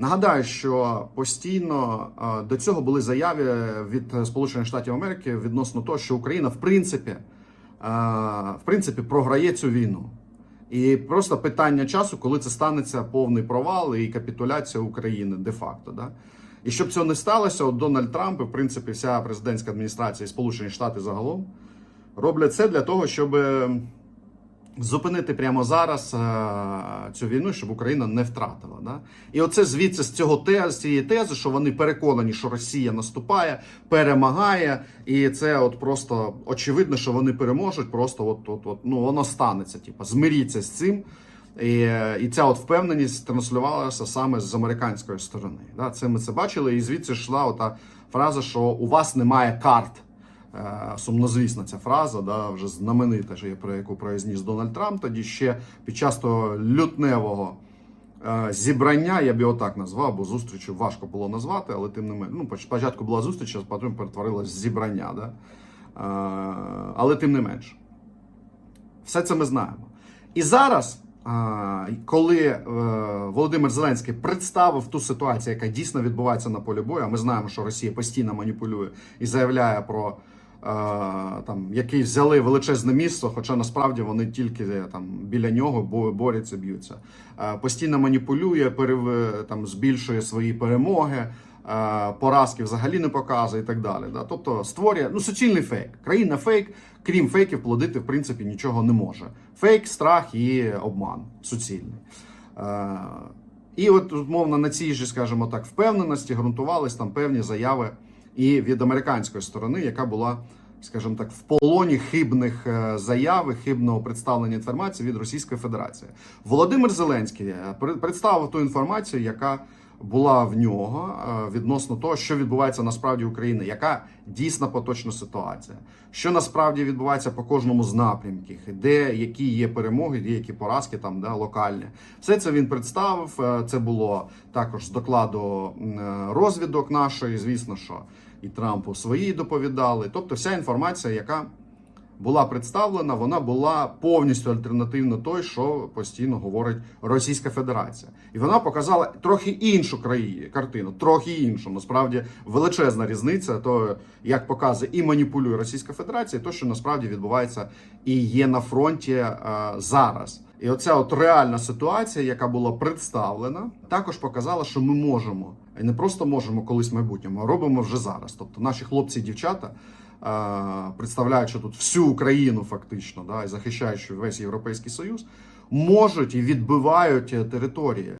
Нагадаю, що постійно до цього були заяви від Сполучених Штатів Америки відносно того, що Україна в принципі, в принципі програє цю війну. І просто питання часу, коли це станеться повний провал і капітуляція України де-факто. Да? І щоб цього не сталося, от Дональд Трамп, і в принципі, вся президентська адміністрація і Сполучені Штати загалом роблять це для того, щоб зупинити прямо зараз е, цю війну, щоб Україна не втратила. Да? І оце звідси з цього тез, цієї тези, що вони переконані, що Росія наступає, перемагає, і це от просто очевидно, що вони переможуть. Просто от, от, от ну воно станеться. Типу, змиріться з цим. І, і ця от впевненість транслювалася саме з американської сторони. Да? Це ми це бачили, і звідси йшла ота фраза, що у вас немає карт. Е, Сумнозвісна ця фраза, да, вже знаменита, що я про яку произніс Дональд Трамп. Тоді ще під час того лютневого е, зібрання, я б його так назвав, бо зустрічу важко було назвати, але тим не менше. Ну, спочатку була зустріч, а потім перетворилась в зібрання. Да? Е, але тим не менше. Все це ми знаємо. І зараз, коли Володимир Зеленський представив ту ситуацію, яка дійсно відбувається на полі бою, а ми знаємо, що Росія постійно маніпулює і заявляє про там, які взяли величезне місце, хоча насправді вони тільки е, там біля нього бо- борються, б'ються. Е, Постійно маніпулює, перев, там, збільшує свої перемоги. е, Поразки взагалі не показує і так далі. Да? Тобто створює ну, суцільний фейк. Країна фейк, крім фейків, плодити в принципі нічого не може. Фейк, страх і обман суцільний. Е, І от умовно на цій же, скажімо так, впевненості ґрунтувались там певні заяви і від американської сторони, яка була, скажімо так, в полоні хибних е, заяв, хибного представлення інформації від Російської Федерації. Володимир Зеленський е, представив ту інформацію, яка була в нього е, відносно того, що відбувається насправді в Україні, яка дійсна поточна ситуація, що насправді відбувається по кожному з напрямків, де які є перемоги, де які поразки там да, локальні. Все це він представив. Е, Це було також з докладу е, розвідок нашої. Звісно, що і Трампу свої доповідали. Тобто, вся інформація, яка була представлена, вона була повністю альтернативно той, що постійно говорить Російська Федерація, і вона показала трохи іншу країну картину, трохи іншу. Насправді величезна різниця, то як показує і маніпулює Російська Федерація, і то, що насправді відбувається і є на фронті е, зараз. І оця от реальна ситуація, яка була представлена, також показала, що ми можемо і не просто можемо колись в майбутньому, а робимо вже зараз. Тобто наші хлопці і дівчата представляючи тут всю Україну, фактично, да, і захищаючи весь Європейський Союз, можуть і відбивають е, території.